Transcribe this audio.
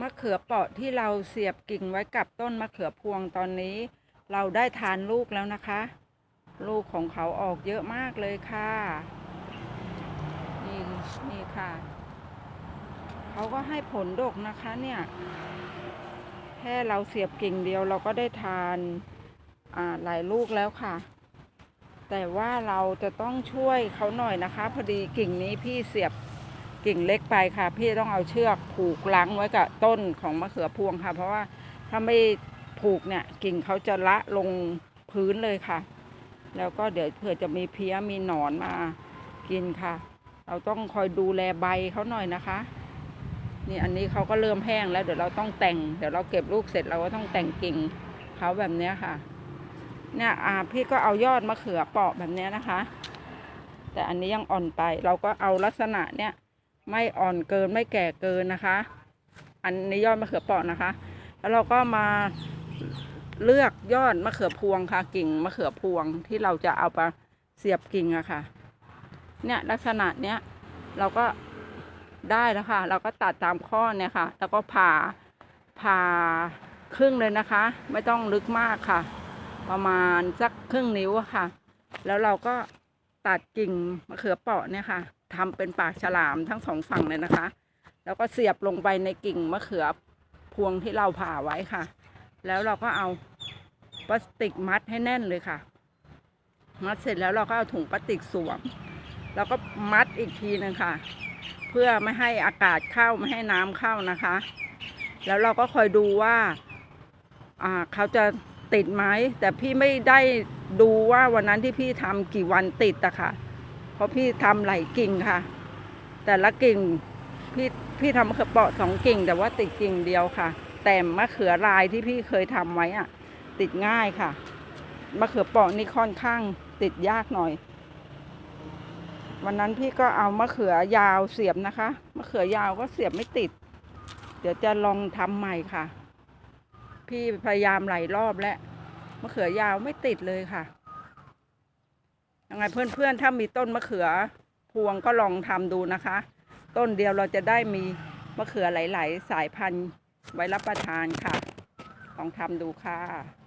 มะเขือเปาะที่เราเสียบกิ่งไว้กับต้นมะเขือพวงตอนนี้ เราได้ทานลูกแล้วนะคะ ลูกของเขาออกเยอะมากเลยค่ะ นี่นี่ค่ะ เขาก็ให้ผลดกนะคะเนี่ย แค่เราเสียบกิ่งเดียวเราก็ได้ทานหลายลูกแล้วค่ะ แต่ว่าเราจะต้องช่วยเขาหน่อยนะคะ พอดีกิ่งนี้พี่เสียบ กิ่งเล็กไปค่ะ พี่ต้องเอาเชือกผูกลังไว้กับต้นของมะเขือพวงค่ะ เพราะว่าถ้าไม่ผูกเนี่ยกิ่งเขาจะละลงพื้นเลยค่ะ แล้วก็เดี๋ยวเผื่อจะมีเพี้ยมีหนอนมากินค่ะ เราต้องคอยดูแลใบเขาหน่อยนะคะนี่อันนี้เขาก็เริ่มแห้งแล้วเดี๋ยวเราต้องแต่งเดี๋ยวเราเก็บลูกเสร็จเราก็ต้องแต่งกิ่งเขาแบบนี้ค่ะ เนี่ยอ่าพี่ก็เอายอดมะเขือเปาะแบบนี้นะคะ แต่อันนี้ยังอ่อนไปเราก็เอาลักษณะเนี่ย ไม่อ่อนเกินไม่แก่เกินนะคะ อันนี้ยอดมะเขือเปราะนะคะ แล้วเราก็มาเลือกยอดมะเขือพวงค่ะ กิ่งมะเขือพวงที่เราจะเอาไปเสียบกิ่งอะค่ะ เนี่ยลักษณะเนี้ยเราก็ได้แล้วค่ะ เราก็ตัดตามข้อเนี่ยค่ะ แล้วก็ผ่าผ่าครึ่งเลยนะคะ ไม่ต้องลึกมากค่ะ ประมาณสักครึ่งนิ้วอะค่ะ แล้วเราก็ตัดกิ่งมะเขือเปราะเนี่ยค่ะ ทำเป็นปากฉลามทั้งสองฝั่งเลยนะคะ แล้วก็เสียบลงไปในกิ่งมะเขือพวงที่เราผ่าไว้ค่ะ แล้วเราก็เอาพลาสติกมัดให้แน่นเลยค่ะ มัดเสร็จแล้วเราก็เอาถุงพลาสติกสวม แล้วก็มัดอีกทีหนึงค่ะ เพื่อไม่ให้อากาศเข้าไม่ให้น้ำเข้านะคะ แล้วเราก็คอยดูว่าอ่าเขาจะติดไหมแต่พี่ไม่ได้ดูว่าวันนั้นที่พี่ทำกี่วันติดอะค่ะ เพราะพี่ทำหลายกิ่งค่ะ แต่ละกิ่งพี่พี่ทำมะเขือเปาะสองกิ่ง แต่ว่าติดกิ่งเดียวค่ะ แต่มะเขือลายที่พี่เคยทำไว้อะติดง่ายค่ะมะเขือเปาะนี่ค่อนข้างติดยากหน่อย วันนั้นพี่ก็เอามะเขือยาวเสียบนะคะมะเขือยาวก็เสียบไม่ติด เดี๋ยวจะลองทำใหม่ค่ะ พี่พยายามหลายรอบแล้วมะเขือยาวไม่ติดเลยค่ะ ยังไงเพื่อนๆ ถ้ามีต้นมะเขือพวงก็ลองทำดูนะคะ ต้นเดียวเราจะได้มีมะเขือหลาย ๆ สายพันธุ์ไว้รับประทานค่ะ ลองทำดูค่ะ